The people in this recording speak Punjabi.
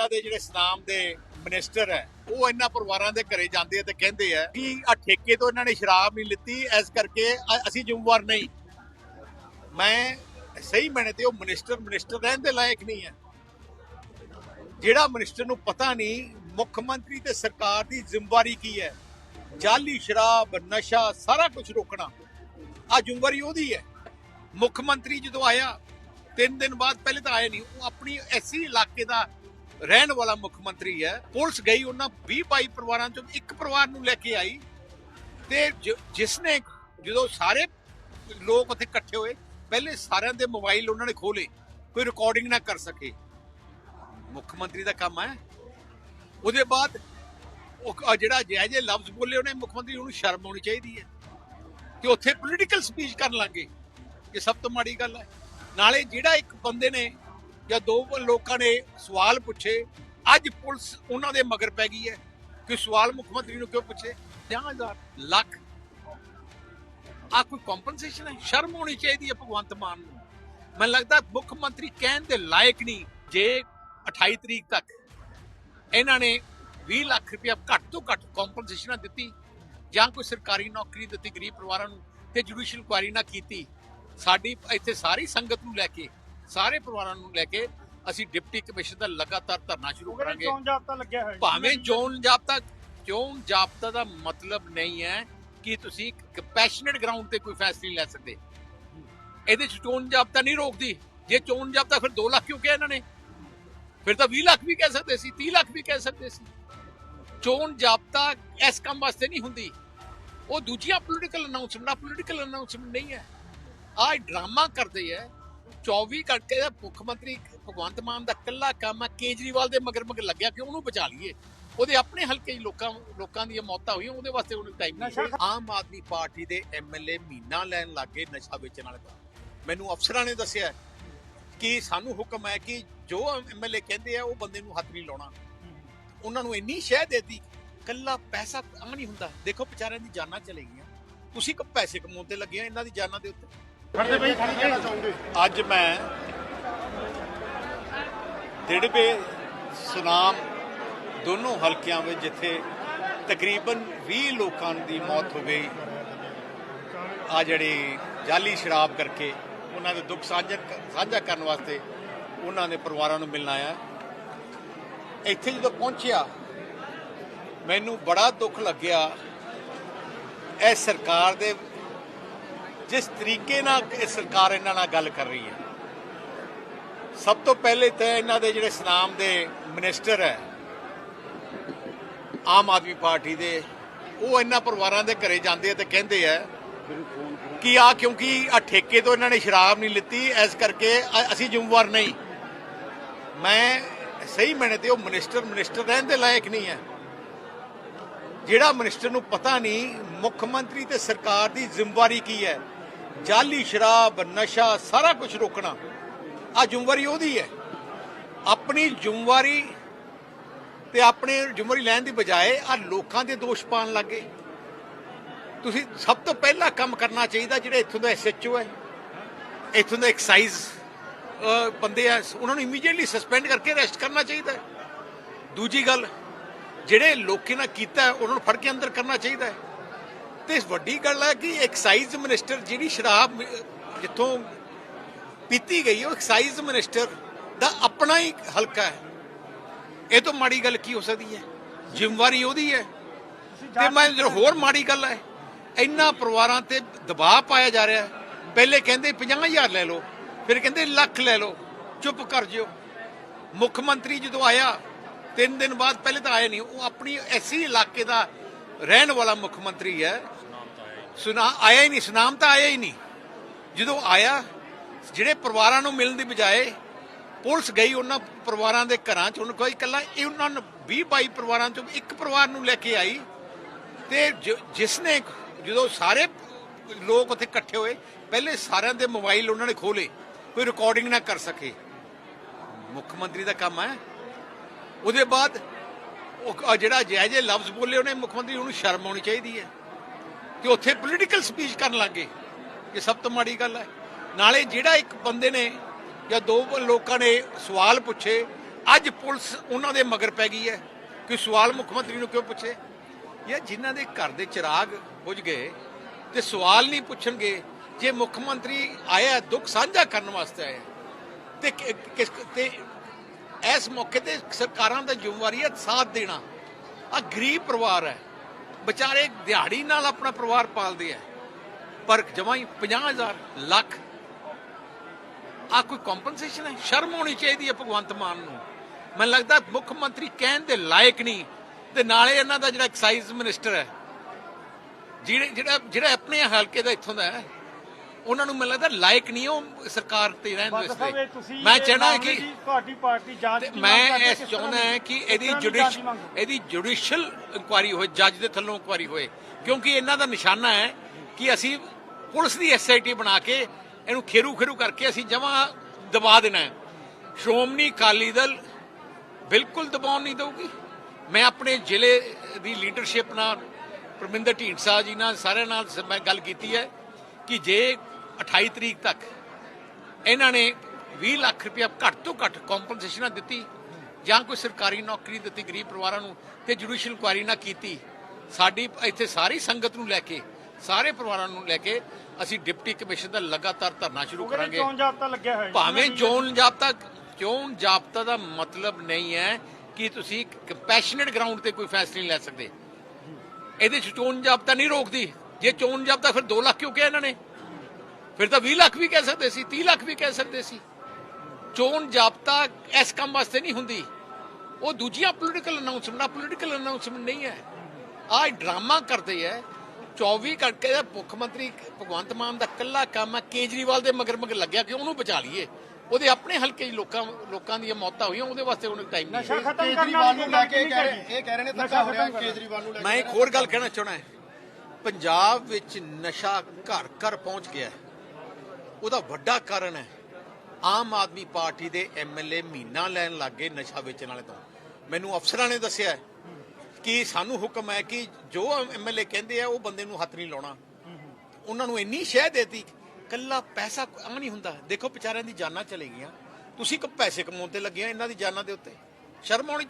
ਇਹਨਾਂ ਦੇ ਜਿਹੜੇ ਸਨਾਮ ਦੇ ਮਿਨਿਸਟਰ ਹੈ, ਉਹ ਇਹਨਾਂ ਪਰਿਵਾਰਾਂ ਦੇ ਘਰੇ ਜਾਂਦੇ ਆ ਤੇ ਕਹਿੰਦੇ ਆ ਕਿ ਆ ਠੇਕੇ ਤੋਂ ਇਹਨਾਂ ਨੇ ਸ਼ਰਾਬ ਨਹੀਂ ਲਿੱਤੀ, ਇਸ ਕਰਕੇ ਅਸੀਂ ਜ਼ਿੰਮੇਵਾਰ ਨਹੀਂ। ਮੈਂ ਸਹੀ ਮੈਨੇ ਤੇ ਉਹ ਮਿਨਿਸਟਰ ਮਿਨਿਸਟਰ ਰਹਿਣ ਦੇ ਲਾਇਕ ਨਹੀਂ ਹੈ। ਜਿਹੜਾ ਮਿਨਿਸਟਰ ਨੂੰ ਪਤਾ ਨਹੀਂ, ਮੁੱਖ ਮੰਤਰੀ ਤੇ ਸਰਕਾਰ ਦੀ ਜ਼ਿੰਮੇਵਾਰੀ ਕੀ ਹੈ? ਜਾਲੀ ਸ਼ਰਾਬ, ਨਸ਼ਾ, ਸਾਰਾ ਕੁਝ ਰੋਕਣਾ। ਆ ਜ਼ਿੰਮੇਵਾਰੀ ਉਹਦੀ ਹੈ। ਮੁੱਖ ਮੰਤਰੀ ਜਦੋਂ ਆਇਆ, ਤਿੰਨ ਦਿਨ ਬਾਅਦ ਪਹਿਲੇ ਤਾਂ ਆਏ ਨਹੀਂ, ਉਹ ਆਪਣੀ ਐਸੀ ਇਲਾਕੇ ਦਾ ਰਹਿਣ ਵਾਲਾ ਮੁੱਖ ਮੰਤਰੀ ਹੈ। ਪੁਲਿਸ ਗਈ ਉਹਨਾਂ 20 22 ਪਰਿਵਾਰਾਂ ਚੋਂ ਇੱਕ ਪਰਿਵਾਰ ਨੂੰ ਲੈ ਕੇ ਆਈ ਤੇ ਜਿਸ ਨੇ ਜਦੋਂ ਸਾਰੇ ਲੋਕ ਉੱਥੇ ਇਕੱਠੇ ਹੋਏ, ਪਹਿਲੇ ਸਾਰਿਆਂ ਦੇ ਮੋਬਾਈਲ ਉਹਨਾਂ ਨੇ ਖੋਲੇ ਕੋਈ ਰਿਕਾਰਡਿੰਗ ਨਾ ਕਰ ਸਕੇ। ਮੁੱਖ ਮੰਤਰੀ ਦਾ ਕੰਮ ਹੈ। ਉਹਦੇ ਬਾਅਦ ਉਹ ਜਿਹੜਾ ਜਿਹੇ ਜਿਹੇ ਲਫ਼ਜ਼ ਬੋਲੇ ਉਹਨੇ, ਮੁੱਖ ਮੰਤਰੀ ਨੂੰ ਸ਼ਰਮ ਆਉਣੀ ਚਾਹੀਦੀ ਹੈ। ਕਿ ਉੱਥੇ ਪੋਲੀਟੀਕਲ ਸਪੀਚ ਕਰਨ ਲੱਗੇ ਇਹ ਸਭ ਤੋਂ ਮਾੜੀ ਗੱਲ ਹੈ। ਨਾਲੇ ਜਿਹੜਾ ਇੱਕ ਬੰਦੇ ਨੇ ਜਾਂ ਦੋ ਲੋਕਾਂ ਨੇ ਸਵਾਲ ਪੁੱਛੇ, ਅੱਜ ਪੁਲਿਸ ਉਹਨਾਂ ਦੇ ਮਗਰ ਪੈ ਗਈ ਹੈ। ਕਿ ਸਵਾਲ ਮੁੱਖ ਮੰਤਰੀ ਨੂੰ ਕਿਉਂ ਪੁੱਛੇ? 50000 ਲੱਖ। ਆ ਕੋਈ ਕੰਪਨਸੇਸ਼ਨ ਹੈ? ਸ਼ਰਮ ਹੋਣੀ ਚਾਹੀਦੀ ਹੈ ਭਗਵੰਤ ਮਾਨ ਨੂੰ। ਮੈਨੂੰ ਲੱਗਦਾ ਮੁੱਖ ਮੰਤਰੀ ਕਹਿਣ ਦੇ ਲਾਇਕ ਨਹੀਂ, ਜੇ 28 ਤਰੀਕ ਤੱਕ ਇਹਨਾਂ ਨੇ 20 ਲੱਖ ਰੁਪਇਆ ਘੱਟ ਤੋਂ ਘੱਟ ਕੰਪਨਸੇਸ਼ਨ ਦਿੱਤੀ ਜਾਂ ਕੋਈ ਸਰਕਾਰੀ ਨੌਕਰੀ ਦਿੱਤੀ, ਗਰੀਬ ਪਰਿਵਾਰਾਂ ਨੂੰ ਤੇ ਜੁਡੀਸ਼ੀਅਲ ਕੁਆਰੀ ਨਾ ਕੀਤੀ, ਸਾਡੀ ਇੱਥੇ ਸਾਰੀ ਸੰਗਤ ਨੂੰ ਲੈ ਕੇ ਸਾਰੇ ਪਰਿਵਾਰਾਂ ਨੂੰ ਲੈ ਕੇ ਅਸੀਂ ਡਿਪਟੀ ਕਮਿਸ਼ਨ ਦਾ ਲਗਾਤਾਰ ਧਰਨਾ ਸ਼ੁਰੂ ਕਰਾਂਗੇ। ਚੋਣ ਜਾਬਤਾ ਲੱਗਿਆ ਹੋਇਆ ਜੀ। ਭਾਵੇਂ ਚੋਣ ਜਾਬਤਾ ਚੋਣ ਜਾਬਤਾ ਦਾ ਮਤਲਬ ਨਹੀਂ ਹੈ ਕਿ ਤੁਸੀਂ ਕੰਪੈਸ਼ਨੇਟ ਗਰਾਊਂਡ ਤੇ ਕੋਈ ਫੈਸਲਾ ਨਹੀਂ ਲੈ ਸਕਦੇ। ਇਹਦੇ ਚ ਚੋਣ ਜਾਬਤਾ ਨਹੀਂ ਰੋਕਦੀ। ਜੇ ਚੋਣ ਜਾਬਤਾ ਫਿਰ 2 ਲੱਖ ਕਿਉਂ ਕਿਹਾ ਇਹਨਾਂ ਨੇ? ਫਿਰ ਤਾਂ 20 ਲੱਖ ਵੀ ਕਹਿ ਸਕਦੇ ਸੀ 30 ਲੱਖ ਵੀ ਕਹਿ ਸਕਦੇ ਸੀ। ਚੋਣ ਜਾਬਤਾ ਇਸ ਕੰਮ ਵਾਸਤੇ ਨਹੀਂ ਹੁੰਦੀ। ਉਹ ਦੂਜੀਆਂ ਪੋਲੀਟੀਕਲ ਅਨਾਉਂਸਮੈਂਟਾਂ ਪੋਲੀਟੀਕਲ ਅਨਾਉਂਸਮੈਂਟ ਨਹੀਂ ਹੈ। ਆਹ ਡਰਾਮਾ ਕਰਦੇ ਹੈ 24 ਘੰਟੇ ਦਾ ਮੁੱਖ ਮੰਤਰੀ ਭਗਵੰਤ ਮਾਨ ਦਾ ਕੱਲਾ ਕੰਮ ਹੈ ਕੇਜਰੀਵਾਲ ਦੇ ਮਗਰ ਮਗਰ ਲੱਗਿਆ ਕਿ ਉਹਨੂੰ ਬਚਾ ਲਈਏ। ਉਹਦੇ ਆਪਣੇ ਹਲਕੇ 'ਚ ਲੋਕਾਂ ਲੋਕਾਂ ਦੀਆਂ ਮੌਤਾਂ ਹੋਈਆਂ ਉਹਦੇ ਵਾਸਤੇ ਉਹਨੂੰ ਟਾਈਮ ਨਹੀਂ ਆਮ ਆਦਮੀ ਪਾਰਟੀ ਦੇ ਐਮਐਲਏ ਮਹੀਨਾ ਲੈਣ ਲੱਗੇ ਨਸ਼ਾ ਵੇਚਣ ਵਾਲੇ ਦਾ ਮੈਨੂੰ ਅਫਸਰਾਂ ਨੇ ਦੱਸਿਆ ਕਿ ਸਾਨੂੰ ਹੁਕਮ ਹੈ ਕਿ ਜੋ ਐਮਐਲਏ ਕਹਿੰਦੇ ਆ ਉਹ ਬੰਦੇ ਨੂੰ ਹੱਥ ਨਹੀਂ ਲਾਉਣਾ। ਉਹਨਾਂ ਨੂੰ ਇੰਨੀ ਸ਼ਹਿ ਦੇਤੀ ਕੱਲਾ ਪੈਸਾ ਆ ਨਹੀਂ ਹੁੰਦਾ। ਦੇਖੋ ਵਿਚਾਰਿਆਂ ਦੀ ਜਾਨਾਂ ਚਲੇ ਗਈਆਂ। ਤੁਸੀਂ ਕੋ ਪੈਸੇ ਕਮਾਉਣ ਤੇ ਲੱਗੇ ਹੋ ਇਹਨਾਂ ਦੀ ਜਾਨਾਂ ਦੇ ਉੱਤੇ। ਖੜਦੇ ਬਈ ਖੜੀ ਕਹਿਣਾ ਚਾਹੋਗੇ ਅੱਜ ਮੈਂ ਦਿੜਬੇ ਸੁਨਾਮ ਦੋਨੋਂ ਹਲਕਿਆਂ ਵਿੱਚ ਜਿੱਥੇ ਤਕਰੀਬਨ 20 ਲੋਕਾਂ ਦੀ ਮੌਤ ਹੋ ਗਈ, ਆ ਜਿਹੜੇ ਜਾਲੀ ਸ਼ਰਾਬ ਕਰਕੇ ਉਹਨਾਂ ਦੇ ਦੁੱਖ ਸਾਂਝਾ ਸਾਂਝਾ ਕਰਨ ਵਾਸਤੇ ਉਹਨਾਂ ਦੇ ਪਰਿਵਾਰਾਂ ਨੂੰ ਮਿਲਣ ਆਇਆ। ਇੱਥੇ ਜਦੋਂ ਪਹੁੰਚਿਆ, ਮੈਨੂੰ ਬੜਾ ਦੁੱਖ ਲੱਗਿਆ। ਇਹ ਸਰਕਾਰ ਦੇ ਜਿਸ ਤਰੀਕੇ ਨਾਲ ਇਹ ਸਰਕਾਰ ਇਹਨਾਂ ਨਾਲ ਗੱਲ ਕਰ ਰਹੀ ਹੈ, ਸਭ ਤੋਂ ਪਹਿਲੇ ਤਾਂ ਇਹਨਾਂ ਦੇ ਜਿਹੜੇ ਸਨਾਮ ਦੇ ਮਿਨਿਸਟਰ ਹੈ, ਆਮ ਆਦਮੀ ਪਾਰਟੀ ਦੇ, ਉਹ ਇਹਨਾਂ ਪਰਿਵਾਰਾਂ ਦੇ ਘਰੇ ਜਾਂਦੇ ਆ ਤੇ ਕਹਿੰਦੇ ਆ ਕਿ ਆ ਕਿਉਂਕਿ ਆ ਠੇਕੇ ਤੋਂ ਇਹਨਾਂ ਨੇ ਸ਼ਰਾਬ ਨਹੀਂ ਲਿੱਤੀ, ਇਸ ਕਰਕੇ ਅਸੀਂ ਜ਼ਿੰਮੇਵਾਰ ਨਹੀਂ। ਮੈਂ ਸਹੀ ਮੈਨੇ ਤੇ ਉਹ ਮਿਨਿਸਟਰ ਮਿਨਿਸਟਰ ਰਹਿਣ ਦੇ ਲਾਇਕ ਨਹੀਂ ਹੈ। ਜਿਹੜਾ ਮਿਨਿਸਟਰ ਨੂੰ ਪਤਾ ਨਹੀਂ, ਮੁੱਖ ਮੰਤਰੀ ਤੇ ਸਰਕਾਰ ਦੀ ਜ਼ਿੰਮੇਵਾਰੀ ਕੀ ਹੈ? ਜਾਲੀ ਸ਼ਰਾਬ, ਨਸ਼ਾ, ਸਾਰਾ ਕੁਝ ਰੋਕਣਾ। ਆ ਜ਼ਿੰਮੇਵਾਰੀ ਉਹਦੀ ਹੈ। ਆਪਣੀ ਜ਼ਿੰਮੇਵਾਰੀ ਤੇ ਆਪਣੇ ਜ਼ਿੰਮੇਵਾਰੀ ਲੈਣ ਦੀ ਬਜਾਏ ਆ ਲੋਕਾਂ ਦੇ ਦੋਸ਼ ਪਾਣ ਲੱਗੇ। ਤੁਸੀਂ ਸਭ ਤੋਂ ਪਹਿਲਾ ਕੰਮ ਕਰਨਾ ਚਾਹੀਦਾ ਜਿਹੜੇ ਇੱਥੋਂ ਦਾ ਐਸਐਚਓ ਹੈ। ਇੱਥੋਂ ਦਾ ਐਕਸਾਈਜ਼ ਬੰਦੇ ਆ, ਉਹਨਾਂ ਨੂੰ ਇਮੀਡੀਏਟਲੀ ਸਸਪੈਂਡ ਕਰਕੇ ਅਰੈਸਟ ਕਰਨਾ ਚਾਹੀਦਾ ਹੈ। ਦੂਜੀ ਗੱਲ, ਜਿਹੜੇ ਲੋਕਾਂ ਨੇ ਕੀਤਾ ਉਹਨਾਂ ਨੂੰ ਫੜ ਕੇ ਅੰਦਰ ਕਰਨਾ ਚਾਹੀਦਾ ਹੈ। ਤੇ ਵੱਡੀ ਗੱਲ ਹੈ ਕਿ ਐਕਸਾਈਜ਼ ਮਿਨਿਸਟਰ ਜਿਹੜੀ ਸ਼ਰਾਬ ਜਿੱਥੋਂ ਪੀਤੀ ਗਈ ਉਹ ਐਕਸਾਈਜ਼ ਮਿਨਿਸਟਰ ਦਾ ਆਪਣਾ ਹੀ ਹਲਕਾ ਹੈ। ਇਹ ਤੋਂ ਮਾੜੀ ਗੱਲ ਕੀ ਹੋ ਸਕਦੀ ਹੈ? ਜ਼ਿੰਮੇਵਾਰੀ ਉਹਦੀ ਹੈ। ਤੇ ਮੈਂ ਹੋਰ ਮਾੜੀ ਗੱਲ ਹੈ ਇੰਨਾ ਪਰਿਵਾਰਾਂ ਤੇ ਦਬਾਅ ਪਾਇਆ ਜਾ ਰਿਹਾ ਪਹਿਲੇ ਕਹਿੰਦੇ 50000 ਲੈ ਲਓ ਫਿਰ ਕਹਿੰਦੇ ਲੱਖ ਲੈ ਲਓ। ਚੁੱਪ ਕਰ ਜਿਓ। ਮੁੱਖ ਮੰਤਰੀ ਜਦੋਂ ਆਇਆ ਤਿੰਨ ਦਿਨ ਬਾਅਦ ਪਹਿਲੇ ਤਾਂ ਆਇਆ ਨਹੀਂ ਉਹ ਆਪਣੀ ਐਸੀ ਇਲਾਕੇ ਦਾ ਰਹਿਣ ਵਾਲਾ ਮੁੱਖ ਮੰਤਰੀ ਹੈ ਸੁਨਾ ਆਇਆ ਹੀ ਨਹੀਂ, ਸੁਨਾਮ ਤਾਂ ਆਇਆ ਹੀ ਨਹੀਂ। ਜਦੋਂ ਆਇਆ, ਜਿਹੜੇ ਪਰਿਵਾਰਾਂ ਨੂੰ ਮਿਲਣ ਦੀ ਬਜਾਏ ਪੁਲਿਸ ਗਈ ਉਹਨਾਂ ਪਰਿਵਾਰਾਂ ਦੇ ਘਰਾਂ 'ਚ, ਉਹਨੂੰ ਕੋਈ ਇਕੱਲਾ, ਇਹ ਉਹਨਾਂ ਨੂੰ 20 22 ਪਰਿਵਾਰਾਂ 'ਚੋਂ ਇੱਕ ਪਰਿਵਾਰ ਨੂੰ ਲੈ ਕੇ ਆਈ। ਤੇ ਜਿਸ ਨੇ ਜਦੋਂ ਸਾਰੇ ਲੋਕ ਉੱਥੇ ਇਕੱਠੇ ਹੋਏ, ਪਹਿਲੇ ਸਾਰਿਆਂ ਦੇ ਮੋਬਾਈਲ ਉਹਨਾਂ ਨੇ ਖੋਲੇ ਕੋਈ ਰਿਕਾਰਡਿੰਗ ਨਾ ਕਰ ਸਕੇ। ਮੁੱਖ ਮੰਤਰੀ ਦਾ ਕੰਮ ਹੈ। ਉਹਦੇ ਬਾਅਦ ਉਹ, ਜਿਹੜਾ ਜਿਹੇ ਜਿਹੇ ਲਫ਼ਜ਼ ਬੋਲੇ, ਉਹਨੇ ਮੁੱਖ ਮੰਤਰੀ ਨੂੰ ਸ਼ਰਮ ਆਉਣੀ ਚਾਹੀਦੀ ਹੈ। ਕਿ ਉੱਥੇ ਪੋਲੀਟੀਕਲ ਸਪੀਚ ਕਰਨ ਲੱਗੇ ਇਹ ਸਭ ਤੋਂ ਮਾੜੀ ਗੱਲ ਹੈ। ਨਾਲੇ ਜਿਹੜਾ ਇੱਕ ਬੰਦੇ ਨੇ ਜਾਂ ਦੋ ਲੋਕਾਂ ਨੇ ਸਵਾਲ ਪੁੱਛੇ, ਅੱਜ ਪੁਲਿਸ ਉਹਨਾਂ ਦੇ ਮਗਰ ਪੈ ਗਈ ਹੈ। ਕਿ ਸਵਾਲ ਮੁੱਖ ਮੰਤਰੀ ਨੂੰ ਕਿਉਂ ਪੁੱਛੇ? ਯਾਰ ਜਿਨ੍ਹਾਂ ਦੇ ਘਰ ਦੇ ਚਿਰਾਗ ਬੁਝ ਗਏ ਤੇ ਸਵਾਲ ਨਹੀਂ ਪੁੱਛਣਗੇ, ਜੇ ਮੁੱਖ ਮੰਤਰੀ ਆਇਆ ਦੁੱਖ ਸਾਂਝਾ ਕਰਨ ਵਾਸਤੇ ਆਇਆ, ਤੇ ਕਿਸ ਤੇ ਇਸ ਮੌਕੇ ਤੇ ਸਰਕਾਰਾਂ ਦਾ ਜ਼ਿੰਮੇਵਾਰੀ ਹੈ ਸਾਥ ਦੇਣਾ। ਆ ਗਰੀਬ ਪਰਿਵਾਰ ਹੈ। ਵਿਚਾਰੇ ਦਿਹਾੜੀ ਨਾਲ ਆਪਣਾ ਪਰਿਵਾਰ ਪਾਲਦੇ ਆ। ਪਰ ਜਮਾਂ ਹੀ 50000 ਲੱਖ। ਆ ਕੋਈ ਕੰਪਨਸੇਸ਼ਨ ਹੈ? ਸ਼ਰਮ ਹੋਣੀ ਚਾਹੀਦੀ ਹੈ ਭਗਵੰਤ ਮਾਨ ਨੂੰ। ਮੈਨੂੰ ਲੱਗਦਾ ਮੁੱਖ ਮੰਤਰੀ ਕਹਿਣ ਦੇ ਲਾਇਕ ਨਹੀਂ। ਤੇ ਨਾਲੇ ਇਹਨਾਂ ਦਾ ਜਿਹੜਾ ਐਕਸਾਈਜ਼ ਮਿਨਿਸਟਰ ਹੈ, ਜਿਹੜੇ ਜਿਹੜਾ ਜਿਹੜਾ ਆਪਣੇ ਹਲਕੇ ਦਾ ਇੱਥੋਂ ਦਾ ਹੈ ਉਹਨਾਂ ਨੂੰ ਮੈਨੂੰ ਲੱਗਦਾ ਲਾਇਕ ਨਹੀਂ ਉਹ ਸਰਕਾਰ ਤੇ ਰਹਿਣ ਵਾਸਤੇ। ਮੈਂ ਚਾਹਣਾ ਕਿ ਤੁਹਾਡੀ ਪਾਰਟੀ ਜਾਂਚ ਮੈਂ ਇਸ ਚਾਹੁੰਦਾ ਹਾਂ ਕਿ ਇਹਦੀ ਜੁਡੀਸ਼? ਇਹਦੀ ਜੁਡੀਸ਼ੀਅਲ ਇਨਕੁਆਰੀ ਹੋਏ ਜੱਜ ਦੇ ਥੱਲੋਂ ਇਨਕੁਆਰੀ ਹੋਏ। ਕਿਉਂਕਿ ਇਹਨਾਂ ਦਾ ਨਿਸ਼ਾਨਾ ਹੈ ਕਿ ਅਸੀਂ ਪੁਲਿਸ ਦੀ ਐਸਆਈਟੀ ਬਣਾ ਕੇ ਇਹਨੂੰ ਖੇਰੂ ਖੇਰੂ ਕਰਕੇ ਅਸੀਂ ਜਮਾ ਦਬਾ ਦੇਣਾ ਹੈ। ਸ਼੍ਰੋਮਣੀ ਅਕਾਲੀ ਦਲ ਬਿਲਕੁਲ ਦਬਾਉਣ ਨਹੀਂ ਦਊਗੀ। ਮੈਂ ਆਪਣੇ ਜ਼ਿਲ੍ਹੇ ਦੀ ਲੀਡਰਸ਼ਿਪ ਨਾਲ ਪਰਮਿੰਦਰ ਢੀਂਡਸਾ ਜੀ ਨਾਲ ਸਾਰਿਆਂ ਨਾਲ ਮੈਂ ਗੱਲ ਕੀਤੀ ਹੈ ਕਿ ਜੇ 28 ਤਰੀਕ ਤੱਕ। ਇਹਨਾਂ ਨੇ 20 ਲੱਖ ਰੁਪਇਆ ਘੱਟ ਤੋਂ ਘੱਟ ਕੰਪਨਸੇਸ਼ਨਾਂ ਦਿੱਤੀ ਜਾਂ ਕੋਈ ਸਰਕਾਰੀ ਨੌਕਰੀ ਦਿੱਤੀ ਗਰੀਬ ਪਰਿਵਾਰਾਂ ਨੂੰ ਤੇ ਜੁਡੀਸ਼ੀਅਲ ਇਨਕੁਆਇਰੀ ਨਾ ਕੀਤੀ। ਸਾਡੀ ਇੱਥੇ ਸਾਰੀ ਸੰਗਤ ਨੂੰ ਲੈ ਕੇ ਸਾਰੇ ਪਰਿਵਾਰਾਂ ਨੂੰ ਲੈ ਕੇ ਅਸੀਂ ਡਿਪਟੀ ਕਮਿਸ਼ਨ ਦਾ ਲਗਾਤਾਰ ਧਰਨਾ ਸ਼ੁਰੂ ਕਰਾਂਗੇ। ਚੋਣ ਜਾਬਤਾ ਲੱਗਿਆ ਹੋਇਆ। ਭਾਵੇਂ ਚੋਣ ਜਾਬਤਾ ਚੋਣ ਜਾਬਤਾ ਦਾ ਮਤਲਬ ਨਹੀਂ ਹੈ ਕਿ ਤੁਸੀਂ ਕੰਪੈਸ਼ਨੇਟ ਗਰਾਊਂਡ ਤੇ ਕੋਈ ਫੈਸਲਾ ਨਹੀਂ ਲੈ ਸਕਦੇ। ਇਹਦੇ ਚ ਚੋਣ ਜਾਬਤਾ ਨਹੀਂ ਰੋਕਦੀ। ਜੇ ਚੋਣ ਜਾਬਤਾ ਫਿਰ 2 ਲੱਖ ਕਿਉਂ ਕਿਹਾ ਇਹਨਾਂ ਨੇ? ਫਿਰ ਤਾਂ 20 ਲੱਖ ਵੀ ਕਹਿ ਸਕਦੇ ਸੀ 30 ਲੱਖ ਵੀ ਕਹਿ ਸਕਦੇ ਸੀ ਚੋਣ ਜਾਬਤਾ ਇਸ ਕੰਮ ਵਾਸਤੇ ਨਹੀਂ ਹੁੰਦੀ ਉਹ ਦੂਜੀਆਂ ਪੋਲੀਟੀਕਲ ਅਨਾਉਂਸਮੈਂਟਾਂ ਪੋਲੀਟੀਕਲ ਅਨਾਉਂਸਮੈਂਟ ਨਹੀਂ ਹੈ ਆਹ ਡਰਾਮਾ ਕਰਦੇ ਹੈ 24 ਘੰਟੇ ਦਾ ਮੁੱਖ ਮੰਤਰੀ ਭਗਵੰਤ ਮਾਨ ਦਾ ਕੱਲਾ ਕੰਮ ਹੈ ਕੇਜਰੀਵਾਲ ਦੇ ਮਗਰ ਮਗਰ ਲੱਗਿਆ ਕਿ ਉਹਨੂੰ ਬਚਾ ਲਈਏ ਉਹਦੇ ਆਪਣੇ ਹਲਕੇ 'ਚ ਲੋਕਾਂ ਲੋਕਾਂ ਦੀਆਂ ਮੌਤਾਂ ਹੋਈਆਂ ਉਹਦੇ ਵਾਸਤੇ ਉਹਨੂੰ ਟਾਈਮ ਨਹੀਂ ਨਸ਼ਾ ਹੈ। ਖਤਮ ਕਰਨ ਕੇਜਰੀਵਾਲ ਵਾਲੀ ਨੂੰ ਲੈ ਕੇ ਕਹਿ ਰਹੇ? ਇਹ ਕਹਿ ਰਹੇ ਨੇ ਨਸ਼ਾ ਧੱਕਾ ਹੋ ਰਿਹਾ ਖਤਮ ਕਰਨਾ। ਕੇਜਰੀਵਾਲ ਨੂੰ ਲੈ ਕੇ ਮੈਂ ਇੱਕ ਹੋਰ ਗੱਲ ਕਹਿਣਾ ਚਾਹਣਾ ਹੈ ਪੰਜਾਬ ਵਿੱਚ ਨਸ਼ਾ ਘਰ ਘਰ ਪਹੁੰਚ ਗਿਆ ਹੈ। ਉਹਦਾ ਵੱਡਾ ਕਾਰਨ ਹੈ। ਆਮ ਆਦਮੀ ਪਾਰਟੀ ਦੇ ਐਮਐਲਏ ਮਹੀਨਾ ਲੈਣ ਲੱਗੇ ਨਸ਼ਾ ਵੇਚਣ ਵਾਲੇ ਤੋਂ। ਮੈਨੂੰ ਅਫਸਰਾਂ ਨੇ ਦੱਸਿਆ ਕਿ ਸਾਨੂੰ ਹੁਕਮ ਹੈ ਕਿ ਜੋ ਐਮਐਲਏ ਕਹਿੰਦੇ ਆ, ਉਹ ਬੰਦੇ ਨੂੰ ਹੱਥ ਨਹੀਂ ਲਾਉਣਾ। ਉਹਨਾਂ ਨੂੰ ਇੰਨੀ ਸ਼ਹਿ ਦੇਤੀ ਕੱਲਾ ਪੈਸਾ ਆ ਨਹੀਂ ਹੁੰਦਾ। ਦੇਖੋ ਵਿਚਾਰਿਆਂ ਦੀ ਜਾਨਾਂ ਚਲੇ ਗਈਆਂ। ਤੁਸੀਂ ਕ ਪੈਸੇ ਕਮਾਉਣ ਤੇ ਲੱਗੇ ਆ ਇਹਨਾਂ ਦੀ ਜਾਨਾਂ ਦੇ ਉੱਤੇ। ਸ਼ਰਮ ਆਉਣੀ